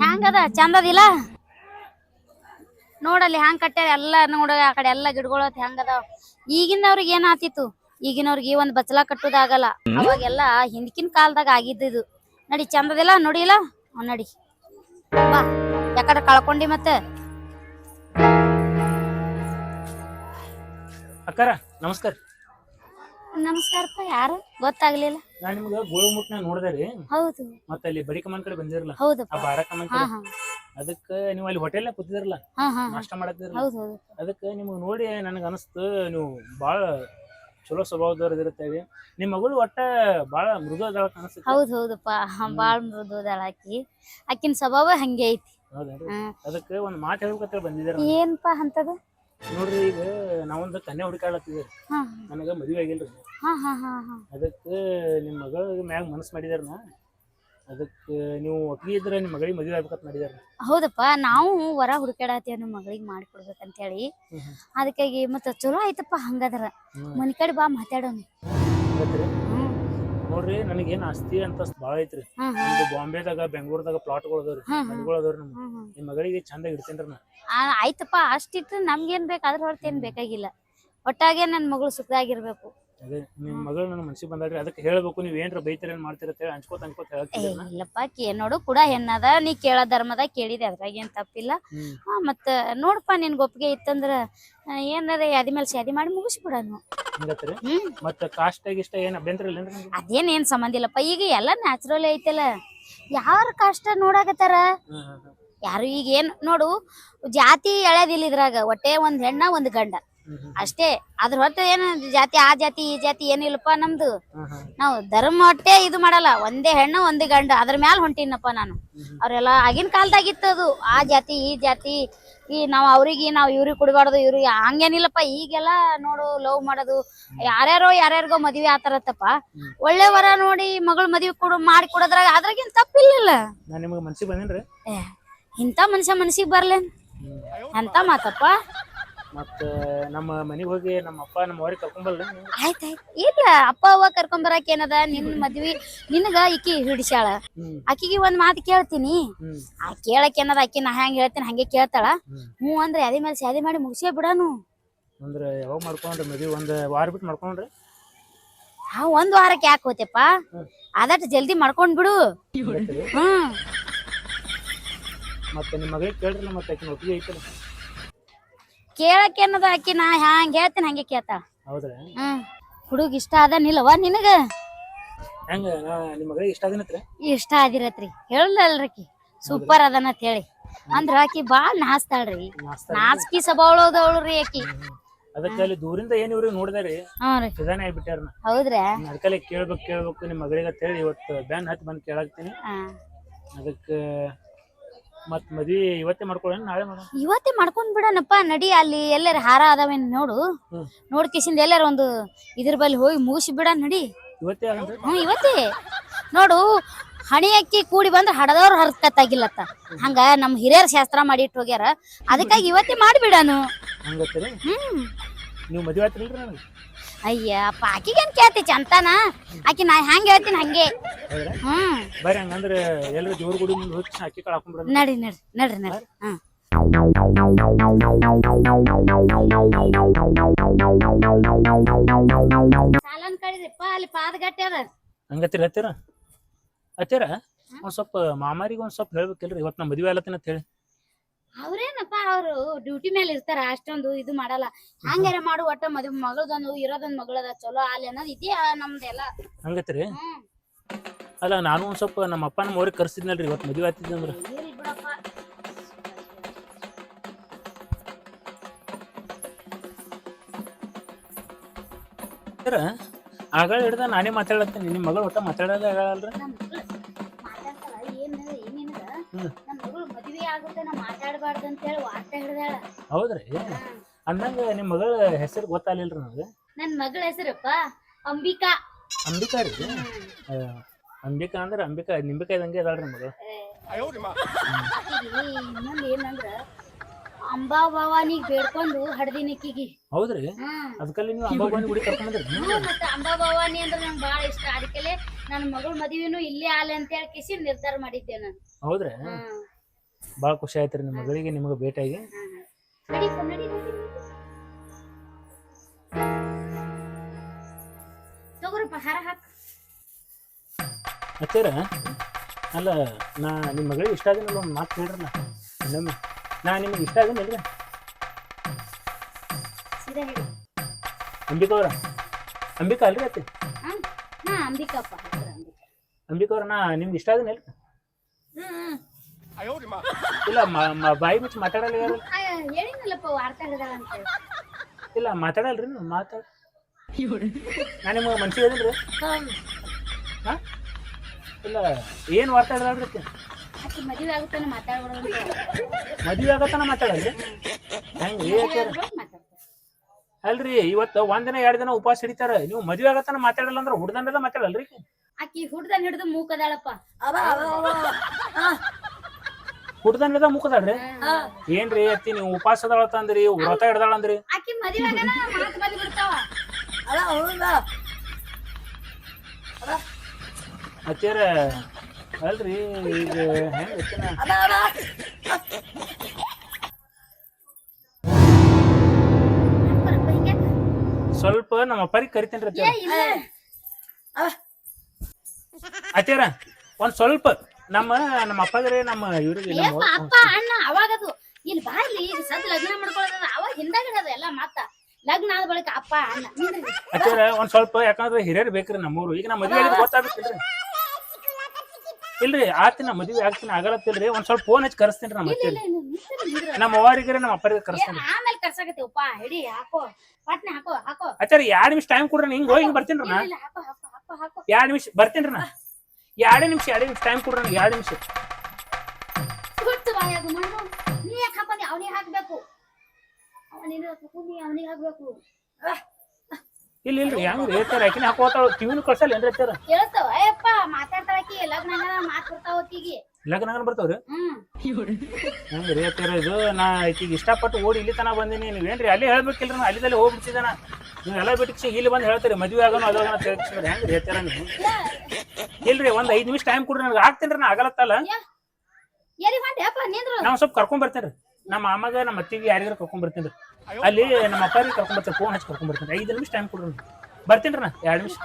ಹ್ಯಾಂಗದ? ಚಂದದಿಲ್ಲ? ನೋಡಲ್ಲಿ ಹ್ಯಾಂಗ್ ಕಟ್ಟ್ಯಾರ ಎಲ್ಲ ನೋಡ ಆ ಕಡೆ ಎಲ್ಲ ಗಿಡಗಳು ಹೆಂಗದ ಈಗಿನವ್ರಿಗೆ ಏನ್ ಆತಿತ್ತು? ಈಗಿನವ್ರಿಗೆ ಈ ಒಂದ್ ಬಚ್ಚಲ ಕಟ್ಟುದಾಗಲ್ಲ ಅವಾಗೆಲ್ಲ ಹಿಂದಕಿನ ಕಾಲದಾಗ ಆಗಿದ್ದು ನಡಿ ಚಂದದಿಲ್ಲ? ನೋಡಿಲ್ಲ? ನಡಿ. ಬಾ ಯಾಕಡೆ ಕಳ್ಕೊಂಡಿ ಮತ್ತೆ? ಅಕ್ಕಾರ ನಮಸ್ಕಾರ. ನಮಸ್ಕಾರಪ್ಪ ಯಾರು? ಗೊತ್ತಾಗ್ಲಿಲ್ಲ. ನಾನು ನಿಮ್ಗ ಗೋಳಮುಟ್ನ ನೋಡ್ದೆ ರೀ. ಹೌದು. ಮತ್ತೆ ಅಲ್ಲಿ ಬಡಿ ಕಮನ್ ಕಡೆ ಬಂದಿರಲ್ಲ. ಆ ಬಾರ ಕಮನ್ ಹಾ ಕಡೆ. ಹಾ ಅದಕ್ಕ ನೀವು ಅಲ್ಲಿ ಹೋಟೆಲ್ ಕೂತಿದಿರಲ್ಲ? ಹಾ ಹಾ ಹಾ. ನಾಷ್ಟ ಮಾಡತ್ತಿರಲ್ಲ ಹೌದು ಹೌದು. ಅದಕ್ಕ ನಿಮ್ಗೆ ನೋಡಿ ನನಗೆ ಅನಿಸ್ತು ನೀವು ಬಾಳ ಚಲೋ ಸ್ವಭಾವದವ್ರು ಇದಿರ್ತೇವೆ ನಿಮ್ ಮಗಳು ಒಟ್ಟ ಬಾಳ ಮೃದು ಅದಾಳ ಅನಸ್ತೈತಿ. ಹೌದು ಹೌದಪ್ಪ. ಬಾಳ್ ಅದಾಳ ಆಕಿ. ಆಕಿನ ಸ್ವಭಾವ ಹಂಗೆ ಐತಿ. ಹೌದೇನ್ರಿ? ಹಾ. ಅದಕ್ಕ ಒಂದ್ ಮಾತು ಹೇಳ್ಬೇಕಂತ ಬಂದಿದ್ದೀರ ಏನ್ಪಾ ಅಂತದ ನೋಡ್ರಿ ಈಗ ನಾವೊಂದು ಕನ್ಯಾ ಹುಡುಕಾಡತ್ತಿದ್ರಿ ನನಗೆ ಮದುವೆ ಆಗಿಲ್ರಿ. ಅದಕ್ಕೆ ನಿಮ್ಮ ಹಾ ಹಾ. ಅದಕ್ಕ ನಿಮ್ ಮಗಳ ಮ್ಯಾಗ ಮನಸ್ ಮಾಡಿದಾರ ಅದಕ್ಕೆ ನೀವು ಒಪ್ಪಿಗೆ ಇದ್ರೆ ನಿಮ್ಮ ಮಗಳಿಗೆ ಮದುವೆ ಆಗ್ಬೇಕಂತ ಮಾಡಿದಾರ ಹೌದಪ್ಪ ನಾವು ವರ ಹುಡುಕಾಡತ್ತೀವಿ ನಮ್ಮ ಮಗಳಿಗೆ ಮಾಡ್ಕೊಡ್ಬೇಕಂತ ಹೇಳಿ. ಅದಕ್ಕಾಗಿ ಮತ್ತೆ ಚಲೋ ಆಯ್ತಪ್ಪ ಹಂಗದ್ರ. ಮನೆ ಕಡೆ ಬಾ ಮಾತಾಡೋಣ. ನೋಡ್ರಿ ನನಗೇನ್ ಆಸ್ತಿ ಅಂತ ಬಾಳ ಐತ್ರಿ. ನಮ್ದು ಬಾಂಬೆದಾಗ ಬೆಂಗಳೂರದಾಗ ಪ್ಲಾಟ್ಗಳು ಅದಾವ್ರಿ. ಮನೆಗಳು ಅದಾವ್ರಿ. ನಿಮ್ ಮಗಳಿಗೆ ಚಂದ ಇಡ್ತೇನ್ರಿ ನಾ. ಆ, ಆಯ್ತಪ್ಪ ಅಷ್ಟಿಟ್ರೆ ನಮ್ಗೇನ್ ಏನ್ ಬೇಕಾದ್ರೆ ಹೊರತು ಏನ್ ಬೇಕಾಗಿಲ್ಲ. ಒಟ್ಟಾಗೆ ನನ್ ಮಗಳು ಸುಖದಾಗಿರ್ಬೇಕು ಅದೇ ನಿಮ್ ಮಗಳು ನನ್ನ ಮನ್ಸಿಗೆ ಬಂದಾಡ್ರಿ ಅದಕ್ಕೆ ಹೇಳ್ಬೇಕು ನೀವ್ ಏನ್ರ ಬೈತೀರ ಏನ್ ಮಾಡ್ತೀರ ಅಂತ ಹೇಳಿ ಏ ಹೇಳ್ತೀನಿ ಇಲ್ಲಪ್ಪ ಕೇ ನೋಡು ಕೂಡ ಹೆಣ್ಣದ ನೀ ಕೇಳೋ ಧರ್ಮದ ಕೇಳಿದೆ ಅದ್ರಾಗ ಏನ್ ತಪ್ಪಿಲ್ಲ. ಹ್ಮ್. ಹಾ ಮತ್ತ ನೋಡಪ್ಪ ನಿನ್ ಒಪ್ಪಿಗೆ ಇತ್ತಂದ್ರ ಏನದ ಏನಾರ ಯಾದಿ ಮೇಲೆ ಶಾದಿ ಮಾಡಿ ಮುಗಿಸ್ಬಿಡನು. ಹಿಂಗತ್ರಿ? ಹ್ಮ್. ಮತ್ತ ಕಾಸ್ಟ್ ಇಷ್ಟ ಏನ್ ಅಭ್ಯಂತರ ಇಲ್ಲ ಅದೇನ್ ಏನ್ ಸಂಬಂಧ ಇಲ್ಲಪ್ಪ ಈಗ ಎಲ್ಲ ನ್ಯಾಚುರಲ್ ಐತಲ್ಲ. ಯಾರ ಕಷ್ಟ ನೋಡಾಕತ್ತಾರ. ಯಾರು ಈಗ ಏನ್ ನೋಡು ಜಾತಿ ಎಳೆದಿಲ್ಲ ಇದ್ರಾಗ ಒಟ್ಟೆ ಒಂದ್ ಹೆಣ್ಣ ಒಂದ್ ಗಂಡ. ಅಷ್ಟೇ. ಅದ್ರ ಹೊರತು ಏನು ಜಾತಿ ಆ ಜಾತಿ ಈ ಜಾತಿ ಏನಿಲ್ಲಪ್ಪ ನಮ್ದು. ನಾವು ಧರ್ಮ ಹೊಟ್ಟೆ ಇದು ಮಾಡಲ್ಲ. ಒಂದೇ ಹೆಣ್ಣು ಒಂದೇ ಗಂಡ. ಅದ್ರ ಮ್ಯಾಲ ಹೊಂಟಿನಪ್ಪ ನಾನು. ಅವರೆಲ್ಲ ಆಗಿನ ಕಾಲದಾಗಿತ್ತು ಅದು. ಆ ಜಾತಿ ಈ ಜಾತಿ ಈ ನಾವ್ ಅವ್ರಿಗೆ ನಾವ್ ಇವ್ರಿಗೆ ಕುಡಬಾರ್ದು ಇವ್ರಿಗೆ ಹಂಗೇನಿಲ್ಲಪ್ಪ. ಈಗೆಲ್ಲ ನೋಡು ಲವ್ ಮಾಡೋದು. ಯಾರ್ಯಾರೋ ಯಾರ್ಯಾರಿಗೋ ಮದ್ವೆ ಆತರತ್ತಪ್ಪ. ಒಳ್ಳೆ ವರ ನೋಡಿ ಮಗಳು ಮದ್ವೆ ಕೊಡು ಮಾಡಿ ಕೊಡೋದ್ರಾಗ ಅದ್ರಾಗೇನ್ ತಪ್ಪಿಲ್ಲ ಇಂತ ನಿಮ್ಗೆ ಮನ್ಸಿಗೆ ಬಂದೇನ್ರಿ? ಇಂಥ ಮನುಷ್ಯ ಮನಸ್ಸಿಗೆ ಬರ್ಲೇನ್. ಅಂತ ಮಾತಪ್ಪ? ಮತ್ತ ನಮ್ಮ ಮನೆಗೆ ಹೋಗಿ ನಮ್ಮ ಅಪ್ಪ ನಮ್ಮ ಅವ್ರಿಗೆ ಕರ್ಕೊಂಬಲ್ಲ ಆಯ್ತಾಯ್ತು ಇಲ್ಲ ಅಪ್ಪ ಅವ್ವ ಕರ್ಕೊಂಡ್ ಬರಾಕ್ ಏನದ? ನಿನ್ ಮದ್ವಿ ನಿನಗ ಈಕಿ ಹಿಡಿಸ್ಯಾಳ. ಹ್ಮ್. ಆಕಿಗೆ ಒಂದ್ ಮಾತು ಕೇಳ್ತೀನಿ. ಹ್ಮ್. ಆ ಕೇಳಕ್ ಏನದ? ಆಕಿ ನಾ ಹೆಂಗ್ ಹೇಳ್ತೀನಿ ಹಂಗೆ ಕೇಳ್ತಾಳ. ಹ್ಞೂ ಅಂದ್ರೆ ಅದೇ ಮೇಲೆ ಶಾದಿ ಮಾಡಿ ಮುಗಿಸೇ ಬಿಡನು. ಅಂದ್ರೆ ಯಾವಾಗ ಮಾಡ್ಕೊಂಡ್ರಿ ಮದ್ವಿ? ಒಂದ್ ವಾರ ಬಿಟ್ಟು ಮಾಡ್ಕೊಂಡ್ರಿ? ಆ ಒಂದ್ ವಾರಕ್ಕೆ ಯಾಕೆ ಹೋತೆಪ್ಪ. ಅದಟ್ ಜಲ್ದಿ ಮಾಡ್ಕೊಂಡ್ ಬಿಡು. ಹ್ಮ್. ಮತ್ತೆ ನಿಮ್ಮ ಮಗಳಿಗೆ ಕೇಳ್ರಿ ಮತ್ತೆ ಆಕಿನ ಒಪ್ಪಿಗೆ ಐತಲ್ಲ. ಕೇಳಕ್ ಏನದ ಆಕಿ ನಾ ಹ್ಯಾಂಗ ಹೇಳ್ತೀನಿ ಹಂಗೆ ಕೇಳ್ತಾಳ ಹೌದ್ರಾ? ಹ್ಮ್. ಹುಡುಗ ಇಷ್ಟ ಅದನಿಲ್ಲವ ನಿನಗ? ಹೆಂಗ ನಿಮ್ಮ ಮಗಳಿಗೆ ಇಷ್ಟ ಆಗನತ್ರಿ ಇಷ್ಟ ಆದಿರತ್ರಿ. ಹೇಳಲ್ರಕಿ ಸೂಪರ್ ಅಂತ ಹೇಳಿ. ಅಂದ್ರ ಆಕಿ ಬಾಳ್ ನಾಸ್ತಾಳ್ರಿ ನಾಷ್ಟ ನಾಚಿಕೆ ಸ್ವಭಾವದವಳ್ರಿ ಆಕಿ. ಅದಕ್ಕೆ ಅಲ್ಲಿ ದೂರಿಂದ ಏನ್ ಇವ್ರಿಗೆ ನೋಡಿದಾರಿ? ಹ್ಞೂ ಸಿದಾನೆ ಆಗ್ಬಿಟ್ಟಾರ ಹೌದ್ರಾ? ಅದಕ್ಕಲ್ಲಿ ಕೇಳ್ಬೇಕು ಕೇಳ್ಬೇಕು ನಿಮ್ಮ ಮಗಳಿಗೆ ಅಂತ ಹೇಳಿ ಇವತ್ತು ಬ್ಯಾನ್ ಹತ್ತಿ ಬಂದು ಕೇಳಾಕ್ತೀನಿ. ಅದಕ್ಕೆ ಮತ್ ಮದ್ವಿ ಇವತ್ತೇ ಮಾಡ್ಕೊಳ್ಳೋಣ ನಾಳೆ ಮಾಡೋಣ? ಇವತ್ತೇ ಮಾಡ್ಕೊಂಡ್ ಬಿಡನಪ್ಪ ನಡಿ ಅಲ್ಲಿ ಎಲ್ಲರ ಹಾರ ಅದಾವೇನ್ ನೋಡು. ಹ್ಮ್. ನೋಡ್ಕಿಸಿಂದ ಎಲ್ಲರ ಒಂದು ಇದ್ರ ಬಲ್ಲಿ ಹೋಗಿ ಮುಗಿಸಿ ಬಿಡ ನಡಿ. ಇವತ್ತೇ ಆಗಂದ್ರೆ ಹ್ಮ್ ಇವತ್ತೇ. ನೋಡು ಹಣಿ ಅಕ್ಕಿ ಕೂಡಿ ಬಂದ್ರ ಹಡದವ್ರು ಹರ್ಕತ್ತಾಗಿಲ್ಲತ್ತ. ಹಂಗ ನಮ್ ಹಿರಿಯರ್ ಶಾಸ್ತ್ರ ಮಾಡಿ ಇಟ್ಟು ಹೋಗ್ಯಾರ. ಅದಕ್ಕಾಗಿ ಇವತ್ತೇ ಮಾಡ್ಬಿಡನು. ಹಂಗತ್ತೀರಿ ಹ್ಮ್. ನೀವು ಮದ್ವೆ ಆತ್ರಿ ನನಗೆ? ಅಯ್ಯ ಅಪ್ಪ ಆಕಿಗೇನ್ ಕೇಳ್ತಿ ಚಂತಾನ? ಆಕಿ ನಾ ಹೆಂಗ್ ಹೇಳ್ತೀನಿ ಹಂಗೆ. ಹ್ಮ್. ಬರ್ರಿ ಹಂಗಂದ್ರೆ ಎಲ್ಲರೂ ಜೋರ್ ಗುಡಿ ಮುಂದೆ ಹೋಗಿ ಅಕ್ಕಿ ಕಾಳು ಹಾಕೊಂಡ್ಬಿಡೋಣ ನಡ್ರಿ ನಡ್ರಿ ನಡ್ರಿ ನಡ್ರಿ. ಹ್ಮ್. ಸಾಲನ್ ಕಳಿದ್ರಿಪ್ಪ ಅಲ್ಲಿ ಪಾದಗಟ್ಟೆ ಅದ. ಹಂಗತ್ತೀರಿ ಹತ್ತೀರ? ಹತ್ತೀರ? ಒಂದ್ ಸ್ವಲ್ಪ ಮಾಮಾರಿಗೆ ಒಂದ್ ಸ್ವಲ್ಪ ಹೇಳ್ಬೇಕಿಲ್ರಿ ಇವತ್ತು ನಾ ಮದ್ವೆ ಆಲತ್ತೀನಿ ಅಂತ ಹೇಳಿ. ಅವ್ರೇನಪ್ಪ ಅವ್ರು ಡ್ಯೂಟಿ ಮೇಲೆ ಇರ್ತಾರ ಅಷ್ಟೊಂದು ಇದು ಮಾಡಲ್ಲ. ಹಂಗಾರ ಮಾಡು ಒಟ್ಟ ಮದ್ ಮಗಳದೊಂದು ಇರೋದೊಂದು ಮಗಳದ ಚಲೋ ಅಲ್ಲಿ ಅನ್ನೋದು ಇದೆ ನಮ್ದೆಲ್ಲ. ಹಂಗತ್ರಿ? ಹ್ಮ್. ಅಲ್ಲ ನಾನು ಒಂದ್ ಸ್ವಲ್ಪ ನಮ್ಮ ಅಪ್ಪ ನಮ್ಮ ಅವ್ರಿಗೆ ಕರ್ಸಿದ್ನಲ್ರಿ ಇವತ್ತು ಮದುವೆ ಇರ್ಲಿ ಬಿಡಪ್ಪ. ಸರ ಆಗಳ ಹಿಡ್ದ ನಾನೇ ಮಾತಾಡತ್ತೀನಿ ನಿಮ್ಮ ಮಗಳು ಒಟ್ಟ ಮಾತಾಡೋದೇ ಆಗಲ್ರಿ ನಮ್ ಆಗುತ್ತೆ ನಾ ಮಾತಾಡಬಾರ್ದು ಅಂತ ಹೇಳಿ ವಾರ್ತ ಹಿಡ್ದಾಳ. ಹೌದ್ರಿ? ಅಂದಂಗ ನಿಮ್ಮ ಮಗಳ ಹೆಸರು ಗೊತ್ತಾಗ್ಲಿಲ್ರಿ ನನಗೆ ನನ್ ಮಗಳ ಹೆಸರಪ್ಪ ಅಂಬಿಕಾ. ಅಂಬಿಕಾ ರೀ? ಆ, ಅಂಬಿಕಾ ಅಂದ್ರೆ ಅಂಬಿಕಾ ನಿಂಬಿಕಾ ಇದಂಗೆ ಅದಾಳ್ರಿ ಮಗಳು. ಇನ್ನೊಂದು ಏನಂದ್ರ ಅಂಬಾ ಭವಾನಿಗ್ ಬೇಡ್ಕೊಂಡು ಹಡ್ದಿನಿಕ್ಕಿಗಿ ಹೌದ್ರಿ? ಹ್ಮ್. ಅದಕ್ಕಲ್ಲಿ ನೀವು ಅಂಬಾಬಾನಿ ಗುಡಿ ಕರ್ಕೊಂಡ್ರಿ ಹ್ಞೂ, ಮತ್ತೆ ಅಂಬಾ ಭವಾನಿ ಅಂದ್ರೆ ನಂಗೆ ಭಾಳ ಇಷ್ಟ. ಅದಕ್ಕೆಲೆ ನನ್ನ ಮಗಳ ಮದುವೆನೂ ಇಲ್ಲೇ ಆಲೆ ಅಂತ ಹೇಳಿ ಕಿಸಿ ನಿರ್ಧಾರ ಮಾಡಿದ್ದೆ ನಾನು. ಹೌದ್ರಿ? ಭಾಳ ಖುಷಿ ಆಯ್ತು ರೀ ನಿಮ್ಮ ಮಗಳಿಗೆ ನಿಮಗೆ ಭೇಟಿಯಾಗಿ. ಹಚ್ಚಾರ ಅಲ್ಲ ನಾ ನಿಮ್ಮ ಮಗಳಿಗೆ ಇಷ್ಟ ಆಗಿಲ್ಲ ಒಂದು ಮಾತು ಹೇಳ್ರಲ್ಲ ಇನ್ನೊಮ್ಮೆ. ನಾ ನಿಮಗೆ ಇಷ್ಟ ಆಗಿಲ್ಲ ಅಂಬಿಕಾ ಅವರ? ಅಂಬಿಕಾ ಅಲ್ರಿ ಅತ್ತೆ? ಅಂಬಿಕಾ ಅವ್ರ ನಾ ನಿಮ್ಗೆ ಇಷ್ಟ ಆಗಿಲ್ಲ ಹ್ಮ್. ಇಲ್ಲ ಮ- ಮ- ಬಾಯಿ ಮುಚ್ಚಿ ಮಾತಾಡಲ್ಲ ಯಾರು? ವಾರ್ತಾ ಹಿಡ್ದಾಳ ಅಂತ. ಇಲ್ಲ ಮಾತಾಡಲ್ರಿ ನೀವು ಮಾತಾಡ. ನಾನು ನಿಮ್ಗೆ ಮನ್ಸಿಗೆ ಅದಿಲ್ರಿ ಹಾ? ಇಲ್ಲ ಏನು ಮಾತಾಡಲ್ರಿ ಆಕಿ ಮದುವೆ ಆಗುತ್ತಾನೆ ಮಾತಾಡ್ಬಿಡೋದು ಮದುವೆ ಆಗತ್ತನ ಮಾತಾಡಲ್ರಿ? ಹೆಂಗೆ ಯಾಕೆ ಅಲ್ರಿ ಇವತ್ತು ಒಂದಿನ ಎರಡು ದಿನ ಉಪವಾಸ ಹಿಡಿತಾರ. ನೀವು ಮದುವೆ ಆಗತ್ತಾನ ಮಾತಾಡಲ್ಲ ಅಂದ್ರೆ ಹುಡ್ದಂಡದ ಮಾತಾಡಲ್ರಿ? ಆಕಿ ಹುಡ್ದನ್ ಹಿಡಿದು ಮೂಕದಾಳಪ್ಪ ಹುಡ್ದಂಡದ ಮುಖದಾಳ್ರಿ? ಏನ್ರಿ ಅತ್ತಿ ನೀವು ಉಪವಾಸ ಅದಾಳ ಅಂದ್ರಿ ವ್ರತ ಹಿಡ್ದಾಳ ಅಂದ್ರಿ ಆಕಿ ಮದುವೆ ಆಗನ ಮಾತು ಬಂದು ಬಿಡ್ತಾವ. ಅತ್ತೀರ ಅಲ್ರಿ ಈಗ ಹೆಂಗ್? ಸ್ವಲ್ಪ ನಮ್ಮ ಅಪ್ಪರಿಗೆ ಕರಿತೇನ್ರಿ ಅತ್ತಿಯರ. ಅತ್ತಿಯರ ಒಂದ್ ಸ್ವಲ್ಪ. ನಮ್ಮ ನಮ್ಮ ಅಪ್ಪಗ್ರೆ ನಮ್ಮ ಇವ್ರಿಗೆ ನಮ್ಮ ಅಪ್ಪ ಅಣ್ಣ ಅವಾಗದು ಇಲ್ಲಿ ಬಾ ಇಲ್ಲಿ ಈಗ ಸದ್ ಲಗ್ನ ಮಾಡ್ಕೊಳ್ಳೋದ ಅವಾಗ ಹಿಂದಾಗ ಎಲ್ಲ ಮತ್ತ. ಲಗ್ನ ಆದ ಬಳಿಕ ಅಪ್ಪ ಅಣ್ಣ ನಿಂದ್ರಿ. ಒಂದ್ ಸ್ವಲ್ಪ ಯಾಕಂದ್ರೆ ಹಿರಿಯರ್ ಬೇಕ್ರಿ ನಮ್ಮೂರು. ಈಗ ನಮ್ಮ ಮದ್ವೆ ಆಗಿದ್ ಗೊತ್ತಾಗತ್ತಿಲ್ರಿ ಇಲ್ರಿ ಆತಿನ ಮದ್ವೆ ಆಗ್ತೀನಿ ಆಗಲತ್ತಿಲ್ರಿ. ಒಂದ್ ಸ್ವಲ್ಪ ಫೋನ್ ಹಚ್ಚಿ ಕರ್ಸ್ತೀನಿ ನಮ್ಮ ಅತ್ತಿ ನಿಂದ್ರಿ, ನಿಂದ್ರಿ. ನಮ್ಮ ಅವರಿಗೆ ನಮ್ಮ ಅಪ್ಪರಿಗೆ ಏ, ಆಮೇಲೆ ಆಮೇಲೆ ಕರ್ಸಾಕತ್ತೀವಪ್ಪ ಹಿಡಿ ಹಾಕೋ. ಪಟ್ನೆ ಹಾಕೋ ಹಾಕೋ. ಆಚಾರ ಎರಡ್ ನಿಮಿಷ ಟೈಮ್ ಕೊಡ್ರಿ ಹಿಂಗ್ ಹೋಗಿ ಬರ್ತೀನಿ ನಾ. ಇಲ್ಲ, ಹಾಕೋ ಹಾಕೋ ಹಾಕೋ ಹಾಕೋ. ಎರಡ್ ನಿಮಿಷ ಬರ್ತೀನಿ ನಾ. ಎರಡೇ ನಿಮಿಷ ಎರಡೇ ನಿಮಿಷ ಟೈಮ್ ಕೊಡ್ರಿ ನನಗೆ ಎರಡು ನಿಮಿಷ. ಸುಟ್ಟು ಬಾಯಾಗ ಮಣ್ಣು ನೀ ಯಾಕೆ ಹಾಕೊಂಡಿ ಅವನಿಗೆ ಹಾಕ್ಬೇಕು. ಅವನಿಗೆ ನೀ ಅವನಿಗೆ ಹಾಕ್ಬೇಕು. ಇಲ್ಲ ಇಲ್ರಿ ಹೆಂಗ್ ಹೇಳ್ತಾರ ಆಕಿನ? ಹಾಕೋತಾಳ ಟಿವಿನ ಕಳ್ಸಲ್ಲ ಏನ್ರಿ ಹೇಳ್ತಾರ? ಕೇಳಿಸ್ತಾವ? ಏಪ್ಪ ಮಾತಾಡ್ತಾಳ ಆಕಿ ಲಗ್ನ ಮಾತು ಬರ್ತಾವ ಆಕಿಗೆ. ಲಗ್ನ ಬರ್ತಾವ್ರಿ? ಹ್ಮ್. ಹೆಂಗ್ ಹೇಳ್ತಾರ ಇದು? ನಾ ಈಕಿಗೆ ಇಷ್ಟಪಟ್ಟು ಓಡಿ ಇಲ್ಲಿ ತನ ಬಂದಿನಿ. ನೀವೇನ್ರಿ ಅಲ್ಲಿ ಹೇಳ್ಬೇಕಿಲ್ರಿ ನಾ? ಅಲ್ಲಿದಲ್ಲಿ ಹೋಗ್ಬಿಡ್ತಿದ್ದಾನ. ನೀವು ಎಲ್ಲ ಬಿಟ್ಟು ಇಲ್ಲಿ ಬಂದು ಹೇಳ್ತೀರಿ ಮದ್ವೆ ಆಗೋಣ ಅದಾಗ ಹೇಳ್ತೀರಿ. ಹೆಂಗ್ ಹೇಳ್ತಾರ ನೀವು? ಇಲ್ರಿ ಒಂದ್ ಐದ್ ನಿಮಿಷ ಟೈಮ್ ಕೊಡ್ರಿ ನನಗೆ ಆಗ್ತೇನ್ರಿ ನಾ ಆಗಲತ್ತಲ್ಲ. ಎಲ್ಲಿ ನಿಂದ್ರು? ನಾವು ಸ್ವಲ್ಪ ಕರ್ಕೊಂಡ್ ಬರ್ತೇನ್ರಿ. ನಮ್ಮ ಅಮ್ಮಗ ನಮ್ಮ ಅತ್ತಿಗೆ ಯಾರಿಗಾರ ಕರ್ಕೊಂಡ್ ಬರ್ತೇನ್ರಿ. ಅಲ್ಲಿ ನಮ್ಮ ಅಪ್ಪರಿಗೆ ಕರ್ಕೊಂಡ್ ಬರ್ತೀನಿ ಫೋನ್ ಹಚ್ಚಿ ಕರ್ಕೊಂಡ್ ಬರ್ತೀನಿ ಐದು ನಿಮಿಷ ಟೈಮ್ ಕೊಡ್ರಿ ಬರ್ತೇನ್ರಿ ಬರ್ತೀನ್ರಿ ನಾ ಎರಡು ನಿಮಿಷ.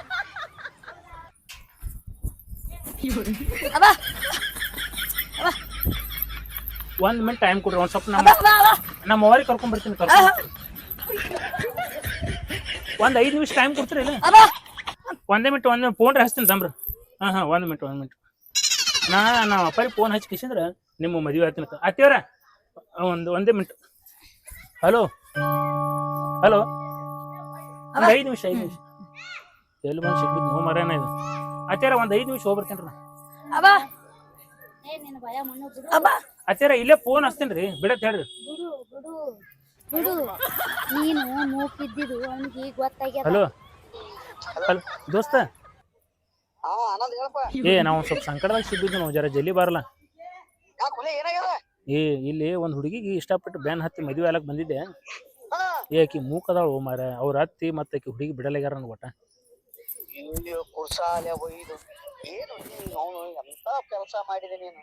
ಒಂದ್ ಮಿನಿಟ್ ಟೈಮ್ ಕೊಡ್ರಿ ಒಂದ್ ಸ್ವಲ್ಪ ನಮ್ಮ ನಮ್ಮ ಅವ್ರಿಗೆ ಕರ್ಕೊಂಡ್ ಬರ್ತೀನಿ ಕರ್ಕೊಂಡ್ ಒಂದ್ ಐದು ನಿಮಿಷ ಟೈಮ್ ಕೊಡ್ತೀರಿ ಇಲ್ಲ? ಒಂದೇ ಮಿನಿಟ್ ಒಂದ್ ಫೋನ್ ಹಚ್ತೀನಿ ತಮ್ರಿ. ಹಾ ಹಾ ಒಂದ್ ಮಿನಿಟ್ ಒಂದ್ ಮಿನಿಟ್ ನಾ ನಾವು ಅಪ್ಪಾರಿ ಫೋನ್ ಹಚ್ಚಿ ಕಿಸಿದ್ರ ನಿಮ್ಮ ಮದುವೆ ಆಗ್ತೀನಿ ಅತ್ತಿಯವ್ರ ಒಂದು ಒಂದೇ ಮಿನಿಟ್ ಹಲೋ ಹಲೋ ಒಂದ್ ಐದು ನಿಮಿಷ ಐದು ನಿಮಿಷ. ಎಲ್ಲಿ ಬಂದು ಸಿಕ್ಬಿದ್ದು ನೋ ಮರೇನ ಇದು? ಅತ್ಯಾರ ಒಂದ್ ಐದು ನಿಮಿಷ ಹೋಗ್ಬರ್ತೇನ್ರಿ ನಾ. ಏ ನಿನ್ನ ಭಯ ಮಣ್ಣು ಬಿಡು ಅತ್ಯಾರ ಇಲ್ಲೇ ಫೋನ್ ಹಚ್ತೇನ್ರಿ ಬಿಡತ್ ಹೇಳ್ರಿ. ಬಿಡು ಬಿಡು. ಬಿಡು. ನೀನು ಮೂಕಿದ್ದಿದ್ದು ಅವನಿಗೆ ಗೊತ್ತಾಗ್ಯದ. ಹಲೋ ಹಲೋ ದೋಸ್ತ? ಹಾ ಆನಂದ್ ಹೇಳಪ್ಪ. ಏ ನಾವು ಸ್ವಲ್ಪ ಸಂಕಟದಾಗ ಸಿದ್ದಿದ್ದು ನಾವು ಜರ ಜಲ್ದಿ ಬರಲ್ಲ. ಯಾಕೆ ಹುಲಿ ಏನಾಗ್ಯದ? ಏ ಇಲ್ಲಿ ಒಂದ್ ಹುಡುಗಿಗೆ ಇಷ್ಟಪಟ್ಟು ಬ್ಯಾನ್ ಹತ್ತಿ ಮದುವೆ ಆಗಕ್ ಬಂದಿದ್ದೆ. ಹಾ. ಏ ಆಕಿ ಮೂಕದಾಳು ಮಾರ ಅವ್ರ ಅತ್ತಿ ಮತ್ತೆ ಆಕಿ ಹುಡುಗಿ ಬಿಡಲಾಗ್ಯಾರ ನನ್ ಒಟ್ಟ. ಇಲ್ಲಿ ಕುರ್ಸಾಲೆ ಒಯ್ದು ಏನು ಅವನು ಎಂತ ಕೆಲಸ ಮಾಡಿದೆ ನೀನು?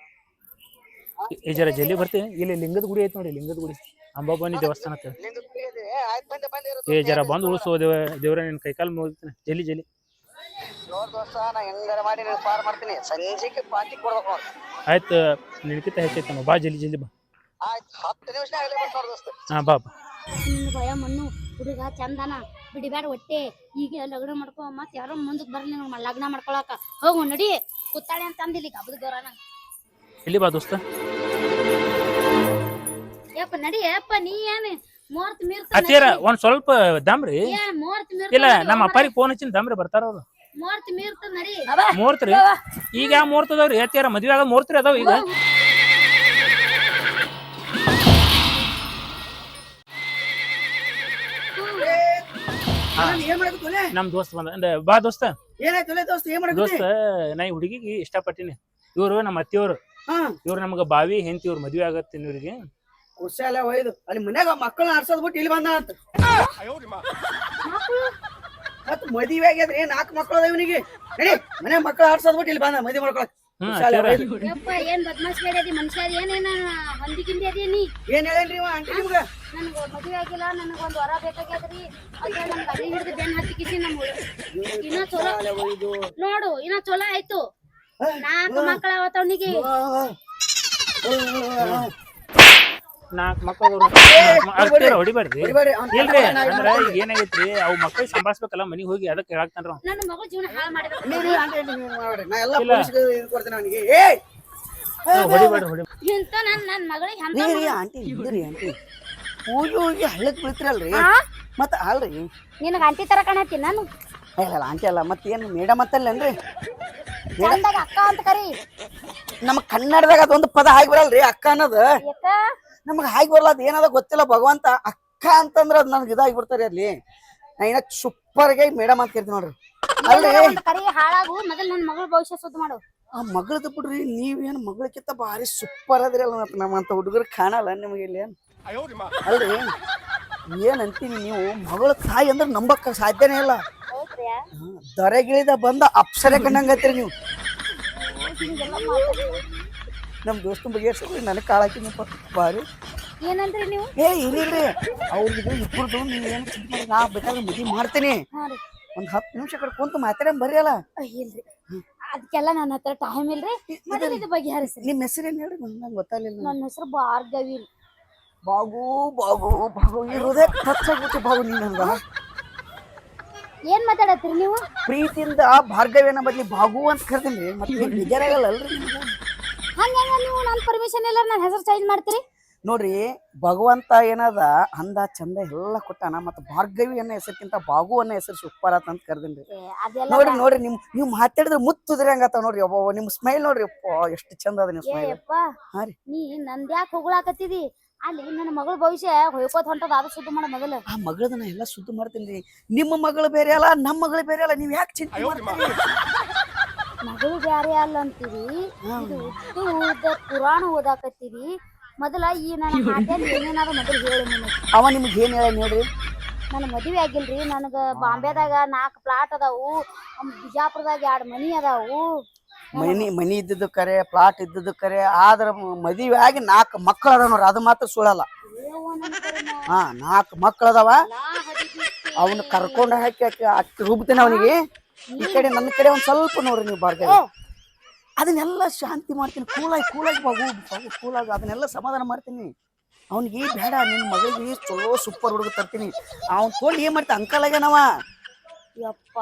ಏ- ಏ ಜರ ಜಲ್ದಿ ಬರ್ತಿ. ಇಲ್ಲಿ ಲಿಂಗದ ಗುಡಿ ಐತಿ ನೋಡಿ ಲಿಂಗದ ಗುಡಿ. ಅಂಬಾಬಾನಿ ದೇವಸ್ಥಾನ ಅಂತ ನಿಂದು ಕುಡಿಯೋದೆ ಆಯ್ತು ಬಂದೆ ಬಂದೆ ಇರು ಏ ಜರ ಬಂದು ಉಳಿಸೋ ದೇವ ದೇವ್ರ ನಿನ್ ಕೈಕಾಲ್ ಮುಗಿತೀನಿ ಜಲ್ಲಿ ಜಲ್ದಿ. ನೋಡ್ ದೋಸ್ತ ನಾ ಹೆಂಗಾರ ಮಾಡಿ ನೀನು ಪಾರ್ ಮಾಡ್ತೀನಿ. ಸಂಜೆಗೆ ಪಾರ್ಟಿ ಕೊಡ್ಬೇಕು ನೋಡ್ ಆಯ್ತು ನಿನ್ಕಿತ ಹೆಚ್ಚೈತೆ ನಾವು ಬಾ ಜಲ್ದಿ ಜಲ್ದಿ ಬಾ. ಆಯ್ತು ಹತ್ತು ನಿಮಿಷ ಆಗಲೇ ಬರ್ತ ನೋಡ್ ದೋಸ್ತ. ಹಾ ಬಾ ಬಾ. ನಿನ್ನ ಭಯ ಮಣ್ಣು ಹುಡುಗ ಚಂದನ ಬಿಡಿಬ್ಯಾಡ ಹೊಟ್ಟೆ ಈಗ ಲಗ್ನ ಮಾಡ್ಕೊ ಮತ್ ಯಾರೋ ಮುಂದಕ್ ಬರ್ಲಿ ಲಗ್ನ ಮಾಡ್ಕೊಳಕ. ಹೋಗು ನಡಿ. ಕುತ್ತಾಳೆ ಅಂತ ಅಂದಿಲ್ಲ ಈಗ ಹಬ್ಬದ ಗೌರನ ಇಲ್ಲಿ ಬಾ ದೋಸ್ತ. ಯಪ್ಪ ನಡಿ ಯಪ್ಪ ನೀ ಏನ್ ಮೂರ್ತಿ ಮೀರ್ತ ಅತ್ತೀರ ಒಂದ್ ಸ್ವಲ್ಪ ದಮ್ರಿ. ಏ ಮೂವತ್ ಇಲ್ಲ ನಮ್ಮ ಅಪ್ಪಾರಿಗೆ ಫೋನ್ ಹಚ್ಚಿನ ದಮ್ರಿ ಬರ್ತಾರ ಅವ್ರು. ಮೀರ್ತ ಮೂರ್ತ್ರಿ? ಈಗ ಯಾವ ಮೂರ್ತ ಅದಾವ್ರಿ ಹೇಳ್ತೀರ ಮದ್ವೆ ಆಗ ಮೂರ್ತ್ರಿ ಅದಾವ ಈಗ? ನಮ್ ದೋಸ್ತ ಬಂದ. ಅಂದ ಬಾ ದೋಸ್ತ. ದೋಸ್ತ ಏನ್ ಮಾಡಕತ್ತಿ ದೋಸ್ತ ನಾ ಈ ಹುಡುಗಿಗೆ ಇಷ್ಟಪಟ್ಟಿನಿ. ಇವ್ರು ನಮ್ಮ ಅತ್ತಿಯವ್ರು. ಹಾ. ಇವ್ರು ನಮ್ಗ ಬಾವಿ ಹೆಂತಿ ಇವ್ರ ಮದ್ವೆ ಆಗತ್ತೆ ಇವ್ರಿಗೆ. ಕುಶಾಲ ಒಯ್ದು. ಅಲ್ಲಿ ಮನ್ಯಾಗ ಮಕ್ಕಳನ್ನ ಆಡ್ಸೋದ್ ಬಿಟ್ಟು ಇಲ್ಲಿ ಬಂದ ಅಂತ. ಮತ್ ಮದುವೆ ಏನ್ ನಾಲ್ಕು ಮಕ್ಕಳು ಅದ ಇವನಿಗೆ? ನಡಿ ಮನೆ ಮಕ್ಕಳು ಆಡ್ಸೋದ್ ಬಿಟ್ಟು ಇಲ್ಲಿ ಬಂದ ಮದುವೆ ಮಾಡ್ಕೊಳಕ್. ಯಪ್ಪ ಏನ್ ಬದ್ಮಾಶ್ ಬೇಡದಿ ಮನುಷ್ಯ ಏನೇನ ಹೊಂದಿಗಿಂದಿ ಅದಿ ನೀ? ಏನ್ ಹೇಳೇನ್ರಿ ಇವ ಆಂಟಿ ನಿಮ್ಗ? ನನಗ ಮದುವೆ ಆಗಿಲ್ಲ ನನಗೆ ಒಂದು ವರ ಬೇಕಾಗ್ಯದ್ರಿ. ಅದ್ರ ನಮ್ಗೆ ಅಲ್ಲಿ ಹಿಡಿದು ಬೆನ್ ಹತ್ತಿ ಕಿಸಿ ನಮ್ಮ ಇನ್ನ ಚಲೋ ನೋಡು ಇನ್ನ ಚಲೋ ಆಯ್ತು. ನಾಲ್ಕು ಮಕ್ಕಳ ಅವತ್ತವನಿಗೆ ನಾಲ್ಕು ಮಕ್ಕಳು ಅಷ್ಟೇ ಇಲ್ರಿ ಅಂದ್ರ ಈಗ ಏನಾಗೈತ್ರಿ ಅವ್ ಮಕ್ಕಳಿಗೆ ಸಂಭಾಳ್ಸ್ಬೇಕಲ್ಲ ಮನಿಗ್ ಹೋಗಿ ಅದಕ್ಕೆ ಹೇಳಾಕ್ತಾನ್ರ. ಆಂಟಿ ಆಂಟಿ ಹೊಡಿ ಇದ್ರಿ ಹೋಗಿ ಹೋಗಿ ಹಳ್ಳಕ್ ಬೀಳ್ತಿರಲ್ರಿ? ಮತ್ತ ಅಲ್ರಿ ನಿನಗ ಆಂಟಿ ತರ ಕಾಣತ್ತೀನಿ ನಾನು? ಇಲ್ಲ ಇಲ್ಲ ಆಂಟಿ ಅಲ್ಲ ಮತ್ತೆ ಏನು ಮೇಡಮ್ ಅಂತಲ್ಲೇನ್ರಿ ಚಂದಾಗ ಅಕ್ಕ ಅಂತ ಕರಿ. ನಮ್ಮ ಕನ್ನಡದಾಗ ಅದೊಂದು ಪದ ಆಗಿಬಿಡಲ್ರಿ ಬರಲ್ರಿ ಅಕ್ಕ ಅನ್ನೋದು. ನಮ್ಗೆ ಹಾಗೆ ಬರಲ್ಲ ಅದು ಏನದ ಗೊತ್ತಿಲ್ಲ. ಭಗವಂತ ಅಕ್ಕ ಅಂತಂದ್ರೆ ಅದು ನನ್ಗೆ ಇದಾಗಿ ಬಿಡ್ತಾರೆ ಅಲ್ಲಿ. ನಾ ಏನ ಸೂಪರ್ ಗೈ ಮೇಡಮ್ ಅಂತ ಕೇಳ್ತೀನಿ ನೋಡ್ರಿ. ಅಲ್ರಿ ಕರಿ ಹಾಳಾಗು ಮೊದಲ್ ನನ್ ಮಗಳ ಭವಿಷ್ಯ ಸುದ್ದಿ ಮಾಡು. ಆ ಮಗಳದ ಬಿಡ್ರಿ ನೀವೇನು ಮಗಳಕ್ಕಿಂತ ಭಾರಿ ಸೂಪರ್ ಅದ್ರಿ ಅಲ್ಲ ಮತ್ತೆ ನಮ್ಮಂತ ಹುಡುಗರು ಕಾಣಲ್ಲ ನಿಮಗೆ ಇಲ್ಲಿ ಏನ್? ಅಲ್ರಿ ಏನಂತೀನಿ ನೀವು? ಮಗಳ ತಾಯಿ ಅಂದ್ರೆ ನಂಬಕ್ಕ ಸಾಧ್ಯನೇ ಇಲ್ಲ. ದೊರೆಗಿಳಿದ ಬಂದ ಅಪ್ಸರೆ ಕಂಡಂಗತ್ರಿ ನೀವು. ನಮ್ಮ ದೋಸ್ತನ ಬಗ್ಗೆ ನನಗೆ ಕಾಳಾಕಿನಪ್ಪ ಭಾರಿ ಏನಂದ್ರಿ ನೀವು? ಏ ಇಲ್ಲಿಲ್ರಿ ಅವ್ರಿಗೆ ಇಬ್ಬರದು ನೀವು ಏನು ಚಿಂತೆ ಮಾಡಿ ನಾ ಬೇಕಾದ್ರೆ ಮದುವೆ ಮಾಡ್ತೀನಿ. ಒಂದು ಹತ್ತು ನಿಮಿಷ ಕಡೆ ಕುಂತು ಮಾತಾಡ ಬರೆಯಲ್ಲ ಇಲ್ರಿ. ಅದಕ್ಕೆಲ್ಲ ನನ್ನ ಹತ್ರ ಟೈಮ್ ಇಲ್ರಿ. ಮೊದಲ ಇದು ಬಗ್ಗೆ ಹರಿಸ್ರಿ ನಿಮ್ಮ ಹೆಸರು ಏನು ಹೇಳ್ರಿ? ನಂಗೆ ಗೊತ್ತಾಗಲಿಲ್ಲ. ನನ್ನ ಹೆಸರು ಭಾರ್ಗವಿ. ಬಾಗು ಬಾಗು ಬಾಗು. ಇರೋದೇ ಹೃದಯ ಟಚ್ ಆಗ್ಬಿಟ್ಟು ಬಾಗು ನೀ ನನ್ಗ ಏನ್ ಮಾತಾಡತ್ತೀರಿ ನೀವು? ಪ್ರೀತಿಯಿಂದ ಭಾರ್ಗವಿಯನ್ನ ಬದ್ಲಿ ಬಾಗು ಅಂತ ಕರ್ತೀನಿ ಮತ್ತೆ ಬೇಜಾರಾಗಲ್ಲ ಅಲ್ರಿ ನೀವು ನನ್ನ ಪರ್ಮಿಷನ್ ಇಲ್ಲ ನನ್ನ ಹೆಸರು ಚೇಂಜ್ ಮಾಡ್ತೀರಿ? ನೋಡ್ರಿ ಭಗವಂತ ಏನದ ಅಂದ ಚಂದ ಎಲ್ಲ ಕೊಟ್ಟಾನ ಮತ್ತೆ ಭಾರ್ಗವಿ ಅನ್ನೋ ಹೆಸರಿಗಿಂತ ಬಾಗು ಅನ್ನೋ ಹೆಸರು ಸೂಪರ್ ಆತ ಅಂತ ಕರ್ದಿನ್ರಿ. ನೋಡ್ರಿ ನೋಡ್ರಿ ನಿಮ್ ನೀವು ಮಾತಾಡಿದ್ರೆ ಮುತ್ತುದ್ರಿ ಹಂಗತ್ತ ನೋಡ್ರಿ ಒಬ್ಬ ನಿಮ್ ಸ್ಮೈಲ್ ನೋಡ್ರಿ ಅಪ್ಪ ಎಷ್ಟು ಚಂದ ಅದ ನಿಮ್ ಸ್ಮೈಲ್ ಏಯಪ್ಪ ಹಾ ರೀ. ನೀ ನಂದ್ಯಾಕ್ ಹೊಗಳಾಕತ್ತಿದಿ? ಅಲ್ಲಿ ನನ್ನ ಮಗಳ ಭವಿಷ್ಯ ಹೊಯ್ಕೋತ ಹೊಂಟದ ಅದು ಶುದ್ಧ ಮಾಡ ಮೊದಲ. ಆ ಮಗಳದನ್ನ ಎಲ್ಲ ಶುದ್ಧ ಮಾಡ್ತೀನಿ ನಿಮ್ಮ ಮಗಳು ಬೇರೆ ಅಲ್ಲ ನಮ್ಮ ಮಗಳು ಬೇರೆ ಅಲ್ಲ ನೀವ್ ಯಾಕೆ ಚಿಂತೆ ಮಾಡ್ತೀರಿ? ಮಗಳು ಬ್ಯಾರೆ ಅಲ್ಲ ಅಂತೀರಿ ಇದು ಪುರಾಣ ಓದಾಕತ್ತೀರಿ. ಮೊದಲ ಈ ನನ್ನ ಹಾಟೆಲ್ ಏನೇನಾದ್ರು ಮೊದಲು ಹೇಳಿ ಅವ ನಿಮ್ಗೆ ಏನ್ ಹೇಳ ನೋಡ್ರಿ ನನ್ನ ಮದುವೆ ಆಗಿಲ್ರಿ ನನಗ ಬಾಂಬೆದಾಗ ನಾಲ್ಕು ಪ್ಲಾಟ್ ಅದಾವು ಬಿಜಾಪುರದಾಗ ಎರಡು ಮನಿ ಅದಾವು. ಮನಿ ಮನಿ ಇದ್ದದ್ದು ಕರೆ ಪ್ಲಾಟ್ ಇದ್ದದ್ದು ಕರೆ ಆದ್ರ ಮದುವೆ ಆಗಿ ನಾಲ್ಕು ಮಕ್ಕಳು ಅದಾವ ನೋಡ್ರಿ ಅದು ಮಾತ್ರ ಸುಳ್ಳಲ್ಲ. ಹ ನಾಲ್ಕು ಮಕ್ಕಳು ಅದಾವ. ಅವನ್ನ ಕರ್ಕೊಂಡು ಹಾಕಿ ಹಾಕಿ ಅಕ್ಕಿ ರುಬ್ತೇನೆ ಅವನಿಗೆ. ಈ ಕಡೆ ನನ್ನ ಕಡೆ ಒಂದ್ ಸ್ವಲ್ಪ ನೋಡ್ರಿ ನೀವು ಬಾರ್ಗವಿ ಅದನ್ನೆಲ್ಲ ಶಾಂತಿ ಮಾಡ್ತೀನಿ ಕೂಲಾಗಿ ಕೂಲಾಗಿ ಬಾಗು ಬಾಗು ಕೂಲಾಗಿ ಅದನ್ನೆಲ್ಲ ಸಮಾಧಾನ ಮಾಡ್ತೀನಿ. ಅವ್ನಿಗೆ ಬೇಡ ನಿನ್ನ ಮಗಳಿಗೆ ಚಲೋ ಸೂಪರ್ ಹುಡುಗ ತರ್ತೀನಿ. ಅವ್ನ್ ತೋಲ್ ಏನ್ ಮಾಡ್ತಾ ಅಂಕಲ್ ಆಗ್ಯಾನವ ಯಪ್ಪ.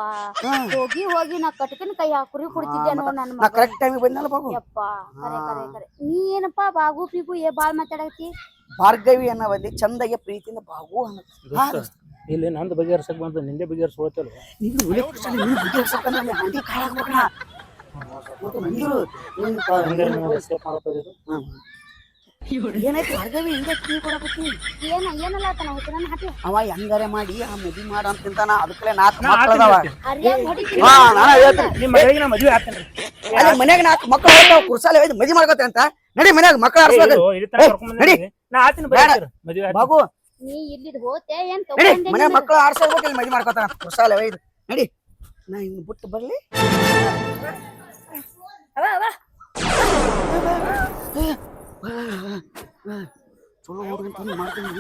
ಹೋಗಿ ಹೋಗಿ ನಾ ಕಟ್ಕಿನ ಕೈ ಹಾಕುರಿ ಕೊಡ್ತಿದ್ದೆ ನೋಡ್ ನನ್ನ ನಾ ಮಗ. ಕರೆಕ್ಟ್ ಟೈಮಿಗೆ ಬಂದಲ್ಲ ಬಾಗು ಯಪ್ಪ ಕರೆ ಕರೆ ಕರೆ. ನೀ ಏನಪ್ಪ ಬಾಗು ಪಿಗು ಏ ಬಾಳ್ ಮಾತಾಡತಿ ಭಾರ್ಗವಿ ಅನ್ನವಲ್ಲಿ ಚಂದಗೆ ಪ್ರೀತಿಯಿಂದ ಬಾಗು ಅನ್ನ ಇಲ್ಲಿ ನಂದು ಬಗೆಹರ್ಸಕ್ ಬಂದು ನಿಂದೆ ಬಗೆಹರಿಸ್ಕೊಳ್ತಲ್ಲ ನೀನು ಒಳ್ಳೆ ಪುರುಷ, ನೀನು ಬುದ್ಧಿ ಹೇಳ್ಸಕ್ಕಂದ್ರೆ ಅಲ್ಲಿ ಹಂದಿ ಕಾಳಾಗ್ಬೇಕಣ್ಣ. ಮತ್ತೆ ಮಂದಿರು, ನೀನು ಕ- ಹ್ಮ್. ಏನಾಯ್ತು ಭಾರ್ಗವಿ ಹಿಂಗೆ ಕೀ ಕೊಡಕತ್ತಿ ಏನ ಏನಲ್ಲ ಆತನ ಹೋಯ್ತು ನನ್ನ ಹಾಕಿ? ಅವ ಹೆಂಗಾರೆ ಮಾಡಿ ಆ ಮದ್ವಿ ಮಾಡ ಅಂತ ತಿಂತಾನ ಅದಕ್ಕೆ ನಾಲ್ಕು ಮಕ್ಕಳು ಅದಾವ. ಹರಿಯಾಗಿ ಹಾ ನಾನು ಹೇಳ್ತೀನಿ. ನಿಮ್ಮ ಮಗಳಿಗೆ ನಾ ಮದ್ವೆ ಮನ್ಯಾಗ ನಾಲ್ಕು ಮಕ್ಕಳು ಹೋಗ್ತಾವ ಕುರ್ಸಾಲೆ ಒಯ್ದು ಮದ್ವಿ ಮಾಡ್ಕೋತೆ ಅಂತ. ನಡಿ ಮನ್ಯಾಗ ಮಕ್ಕಳು ನಡಿ. ನಾ ಆತಿನ ಮದ್ವೆ ಆಗ್ತೀನಿ. ನೀ ಇಲ್ಲಿದ್ ಹೋತೆ ಏನ್ ನಡಿ ತಗೊಂಡೆ ಮಕ್ಕಳು ಮಕ್ಳು ಆಡ್ಸೋಗ್ಬಿಟ್ಟು ಇಲ್ಲಿ ಮದಿ ಮಾಡ್ಕೋತಾನ ಕುರ್ಸಾಲೆ ಇದು ನಡಿ. ನಾ ಇನ್ನು ಬಿಟ್ಟು ಬರ್ಲಿ. ಚಲೋ ಹುಡುಗ ಮಾಡ್ತೀನಿ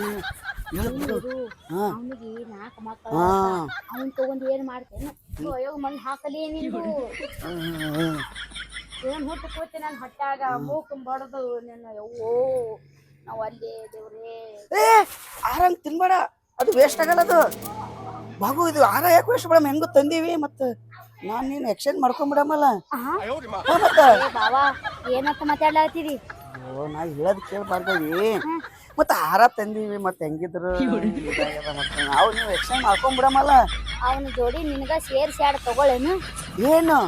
ಹೇಳ್ಬಿಡು ಹಾ. ಅವನಿಗೆ ನಾಲ್ಕು ಮಕ್ಕಳ ಹಾ. ಅವನ್ ತಗೊಂಡ್ ಏನ್ ಮಾಡ್ತೇನೆ? ಅಯ್ಯೋ ಮಣ್ಣು ಹಾಕಲಿ ನಿಂದು. ಏನ್ ಹುಟ್ಟು ಕೂತಿ ನನ್ ಹೊಟ್ಯಾಗ ಮೂಕ್ ಬಡದು ನಿನ್ನ ಯವ್ವೋ ನಾವ್ ಅಲ್ಲಿ ದೇವ್ರೇ ಏ ಆರಂಗ್ ತಿನ್ಬೇಡ. ಅದು ವೇಸ್ಟ್ ಆಗಲ್ಲ ಅದು ಬಾಗು ಇದು ಆರ ಯಾಕೆ ವೇಸ್ಟ್ ಮೇಡಮ್? ಹೆಂಗು ತಂದೀವಿ ಮತ್ತೆ ನಾನ್ ನೀನು ಎಕ್ಸ್ಚೇಂಜ್ ಮತ್ತೆ? ಏ ಬಾವಾ ಏನಂತ ಮಾತಾಡ್ಲಾತಿದಿ ಓ ನಾ ಹೇಳದ್ ಕೇಳ್ಬಾರ್ದವಿ. ಮತ್ತೆ ಆರ ತಂದೀವಿ ಮತ್ತೆ ಹೆಂಗಿದ್ರು ಇದಾಗ್ಯದ ಮತ್ತೆ ನಾವು ನೀವು ಎಕ್ಸ್ಚೇಂಜ್ ಮಾಡ್ಕೊಂಬಿಡಮಲ್ಲ ಅವನ ಜೋಡಿ ನಿನಗ ಸೇರ್ಸಿ ಆಡ್ ತಗೊಳೇನು? ಏನು?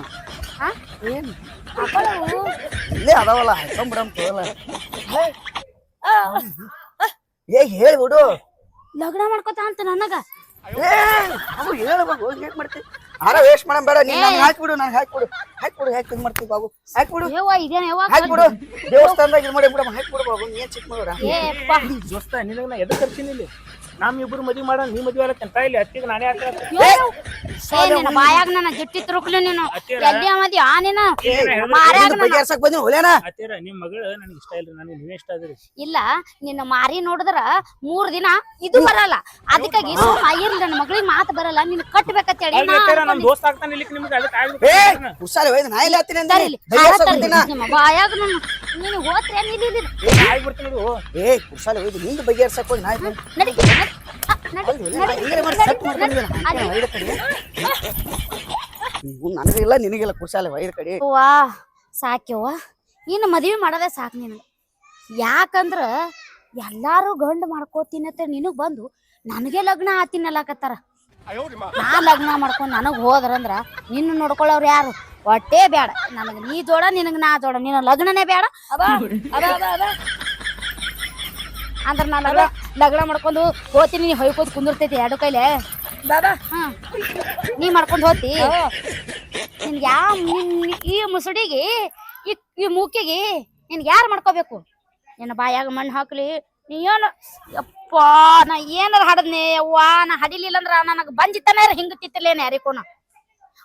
ಹಾ? ಏನು? ತಗೊಳವು ಇಲ್ಲೇ ಅದಾವಲ್ಲ ಹಾಕೊಂಬಿಡಮ್ ತಗೋಲ್ಲ ಏ ಹೇಳ್ಬಿಡು. ಲಗ್ನ ಮಾಡ್ಕೋತ ಅಂತ ನನಗ? ಏ ಅದು ಹೇಳ್ಬೇಕು ಹೋಗಿ ಮಾಡ್ತಿ? ವೇಸ್ಟ್ ಬೇಡ ನೀನ್ ಹಾಕ್ಬಿಡು ಹಾಕ್ಬಿಡು. ಹಾಕ್ಬಿಡು ಹಾಕಿ ಇದು ಮಾಡ್ತೀವಿ ಬಾಬು? ಹಾಕ್ಬಿಡು. ಯವ್ವ ಇದೇನ್ ಯಾವಾಗ ಹಾಕ್ಬಿಡು. ದೇವಸ್ಥಾನದಾಗ ಇದು ಮಾಡಿ ಬಿಡಮ್ಮ ಹಾಕ್ಬಿಡು ಬಾಬು. ಏನ್ ಚಿಕ್ಕ ಮಾಡೋರ ಏಪ್ಪ ದೋಸ್ತ ನಿನಗ ನಾ ಎದಕ್ ಕರ್ತೀನಿ ಇಲ್ಲಿ ನಮ್ ಇಬ್ರು ಮದ್ವಿ ಮಾಡ ನೀ ಮದ್ವಿ ಆಗತ್ತೆ ಇಲ್ಲಿ ಅತ್ತಿಗೆ ನಾನೇ ನಿನ್ನ ಬಾಯಾಗ ನನ್ನ ಜಟ್ಟಿ ತುರುಕ್ಲಿ ನೀನು. ಎಲ್ಲಿ ಮದಿ? ಆ ನೀನು? ಮಾರ್ಯಾಗ ನನ್ನ- ಬಗೆಹರ್ಸಕ್ ಬಂದಿ ಹೊಲೇನ ಅತ್ತಿರ ನಿಮ್ ಮಗಳು ನನಗೆ ಇಷ್ಟ ಇಲ್ರಿ ನನಗೆ ನೀವೇ ಇಷ್ಟ ಆದ್ರಿ. ಇಲ್ಲ ನಿನ್ನ ಮಾರಿ ನೋಡಿದ್ರ ಮೂರ್ ದಿನ ಇದು ಬರಲ್ಲ. ಅದಕ್ಕಾಗಿ ಸುಮ್ಮ ಇರ್ಲಿ ನನ್ನ ಮಗಳಿಗೆ ಮಾತು ಬರಲ್ಲ. ನಿನ್ ಕಟ್ಬೇಕಂತ ಹೇಳಿ ನಾ ನಮ್. ದೋಸ್ತ ಆಗ್ತಾನೆ ಇಲ್ಲಿ ನಿಮ್ಗೆ ಅದಕ್ಕೆ ಏ ಹುಷಾರಿ ಹೋಯ್ತು ನಾ ಇಲ್ಲ ಹತ್ತೀನಿ ಸರಿ ಇಲ್ಲಿ. ಬಗೆಹರ್ಸಕ್ ಹಾರತ್ತಲ್ಲಿ ಬಂದಿನ. ನಿಮ್ಮ ಬಾಯಾಗ ನನ್ನ ನೀನು ಹೋತ್ರೆ ಇಲ್ಲಿ ಇಲ್ಲಿ ಆಗ್ಬಿಡ್ತೀನಿ ಏ ಹುಷಾರಿ ಹೋಯ್ತು ನಿಂದು ಬಗೆಹರ್ಸಕ್ ಹೋಗಿ ನಾ ಇಲ್ಲ ನಡಿ ನಡಿ. ನನಗಿಲ್ಲ ನಿನಗಿಲ್ಲ ಕುಶಾಲ ವೈರ್ ಕಡೆ. ವಾ ಸಾಕ್ಯವ್ವ ಇನ್ನು ಮದ್ವಿ ಮಾಡೋದೇ ಸಾಕು ನಿನಗೆ ಯಾಕಂದ್ರ ಎಲ್ಲಾರು ಗಂಡು ಮಾಡ್ಕೋತೀನಿ ಅಂತ ನಿನಗ್ ಬಂದು ನನಗೆ ಲಗ್ನ ಆತಿನಲ್ಲಕತ್ತಾರ ನಾ ಲಗ್ನ ಮಾಡ್ಕೊಂಡ್ ನನಗ್ ಹೋದ್ರಂದ್ರ ನಿನ್ನ ನೋಡ್ಕೊಳ್ಳೋರು ಯಾರು? ಒಟ್ಟೆ ಬೇಡ ನನಗ್ ನೀ ಜೋಡ ನಿನಗ್ ನಾ ಜೋಡ. ನಿನ್ನ ಲಗ್ನನೇ ಬೇಡ ಅದ ಅದ ಅದ ಅದ ಅಂದ್ರ ನಾ ಲಗ್ನ ಮಾಡ್ಕೊಂಡು ಹೋತಿ ನೀ ಹೊಯ್ಕೋದ್ ಕುಂದಿರ್ತೈತಿ ಎರಡು ಕೈಲೆ. ಹ್ಮ್ ನೀ ಮಾಡ್ಕೊಂಡು ಹೋತಿ ನಿನ್ಗೆ ಯಾವ ನಿನ್ ಈ ಮುಸುಡಿಗೆ ಈ ಈ ಮೂಕಿಗೆ ನಿನ್ಗೆ ಯಾರು ಮಾಡ್ಕೋಬೇಕು? ನಿನ್ನ ಬಾಯಾಗ ಮಣ್ಣು ಹಾಕ್ಲಿ ನೀ ಏನು ಯಪ್ಪ ನಾ ಏನಾರ ಹಾಡದ್ನಿ ಅವ್ವ ನಾ ಹಡಿಲಿಲ್ಲ ಅಂದ್ರ ನನಗೆ ಹಿಂಗ ತಿತ್ತಲೇನ ಯಾರಿಕೋನ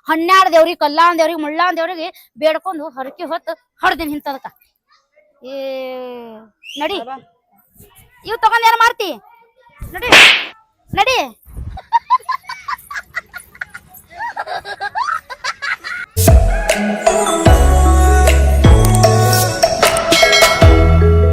ಹನ್ನೆರಡು ದೇವ್ರಿಗೆ ಕಲ್ಲಾನ್ ದೇವ್ರಿಗೆ ಮುಳ್ಳಾನ್ ದೇವ್ರಿಗೆ ಬೇಡ್ಕೊಂಡು ಹೊರಕಿ ಹೊತ್ತು ಹೊಡ್ದಿನಿ ಹಿಂತದಕ್ಕ ಏ ನಡಿ. ಇವ್ ತಗೊಂಡ್ ಏನ್ ಮಾಡ್ತಿ ನಡಿ. ನಡಿ.